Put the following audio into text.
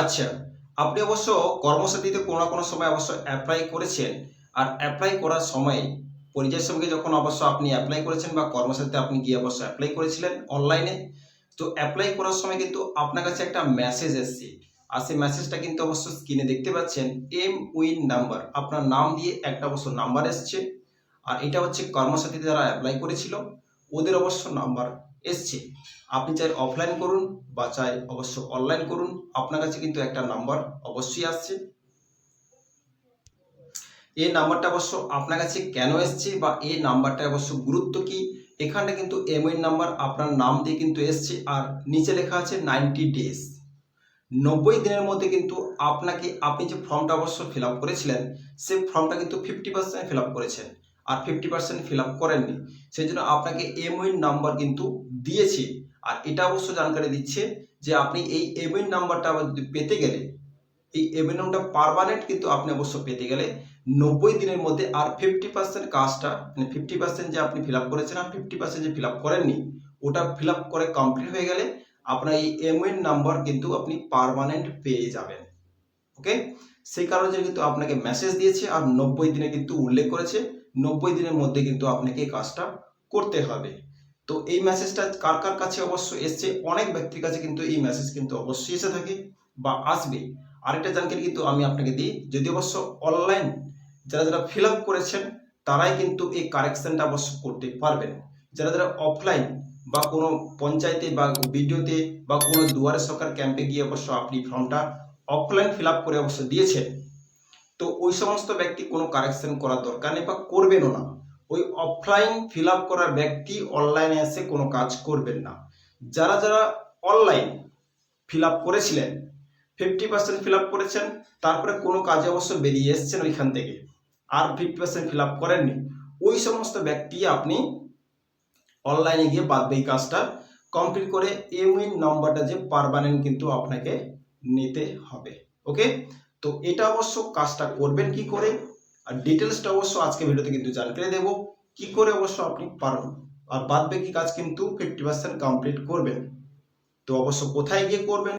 আচ্ছা আপনি অবশ্য কর্মসাথীতে কোনো না কোনো সময় অবশ্য অ্যাপ্লাই করেছেন। আর অ্যাপ্লাই করার সময় পরিযায়ী সঙ্গে যখন অবশ্য আপনি অ্যাপ্লাই করেছেন বা কর্মসাথীতে আপনি গিয়ে অবশ্য অ্যাপ্লাই করেছিলেন অনলাইনে তো অ্যাপ্লাই করার সময় কিন্তু আপনার কাছে একটা মেসেজ এসছে। আর সেই মেসেজটা কিন্তু অবশ্য স্ক্রিনে দেখতে পাচ্ছেন। এম উইন নাম্বার আপনার নাম দিয়ে একটা অবশ্য নাম্বার এসছে। আর এটা হচ্ছে কর্মসাথীতে যারা অ্যাপ্লাই করেছিল, ওদের অবশ্য নাম্বার এসছে। আপনি চাই অফলাইন করুন বা চাই অবশ্য অনলাইন করুন, আপনার কাছে কিন্তু একটা নাম্বার অবশ্যই আসছে। এই নাম্বারটা অবশ্য আপনার কাছে কেন এসছে বা এই নাম্বারটা অবশ্য গুরুত্ব কি? এখানে কিন্তু এমআই নাম্বার আপনার নাম দিয়ে কিন্তু এসছে আর নিচে লেখা আছে নাইনটি ডেজ নব্বই দিনের মধ্যে কিন্তু আপনাকে, আপনি যে ফর্মটা অবশ্য ফিল আপ করেছিলেন, সেই ফর্মটা কিন্তু ফিফটি পার্সেন্ট ফিল আপ করেছেন। আর ফিফটি পার্সেন্ট ফিল আপ করেননি। সেই জন্য আপনাকে এমওইন নাম্বার কিন্তু দিয়েছে। আর এটা অবশ্য জানকারি দিচ্ছে যে আপনি এই এমওইন নাম্বারটা যদি পেতে গেলে, এই এমওইন নাম্বারটা পারমানেন্ট কিন্তু আপনি অবশ্য পেতে গেলে নব্বই দিনের মধ্যে আর ফিফটি পার্সেন্ট কাজটা মানে ফিফটি পার্সেন্ট যে আপনি ফিল আপ করেছেন আর ফিফটি পার্সেন্ট যে ফিল আপ করেননি, ওটা ফিল আপ করে কমপ্লিট হয়ে গেলে আপনার এই এমওইন নাম্বার কিন্তু আপনি পারমানেন্ট পেয়ে যাবেন। ওকে? সেই কারণে কিন্তু আপনাকে মেসেজ দিয়েছে আর নব্বই দিনে কিন্তু উল্লেখ করেছে। নব্বই দিনের মধ্যে কিন্তু আপনাকে এই কাজটা করতে হবে। তো এই মেসেজটা কার কার কাছে অবশ্য এসছে? অনেক ব্যক্তির কাছে কিন্তু এই মেসেজ কিন্তু অবশ্যই এসে থাকে বা আসবে। আরেকটা জানকারি কিন্তু আমি আপনাকে দিই। যদি অবশ্য অনলাইন যারা যারা ফিল আপ করেছেন, তারাই কিন্তু এই কারেকশনটা অবশ্য করতে পারবেন। যারা যারা অফলাইন বা কোনো পঞ্চায়েতে বা ভিডিওতে বা কোনো দুয়ারে সরকার ক্যাম্পে গিয়ে অবশ্য আপনি ফর্মটা অফলাইন ফিল আপ করে অবশ্য দিয়েছেন। তো ওই সমস্ত ব্যক্তি কোনো কারেকশন করার দরকার নেই বা করবেনও না। ওই অফলাইন ফিল আপ করার ব্যক্তি অনলাইনে এসে কোনো কাজ করবেন না। যারা যারা অনলাইন ফিল আপ করেছিলেন ফিফটি পার্সেন্ট ফিল আপ করেছেন, তারপরে কোনো কাজে অবশ্য বেরিয়ে এসছেন ওইখান থেকে। আর ফিফটি পার্সেন্ট ফিল আপ করেননি। ওই সমস্ত ব্যক্তি আপনি অনলাইনে গিয়ে বাদ এই কাজটা কমপ্লিট করে এমউইন নাম্বারটা যে পারমানেন্ট কিন্তু আপনাকে নিতে হবে ওকে তো এটা অবশ্য কাজটা করবেন কি করে? আর ডিটেলসটা অবশ্য আজকে ভিডিওতে কিন্তু জানকারি দেবো, কি করে অবশ্য আপনি পারবেন? আর বাদ বাকি কাজ কিন্তু ফিফটি পার্সেন্ট কমপ্লিট করবেন। তো অবশ্য কোথায় গিয়ে করবেন?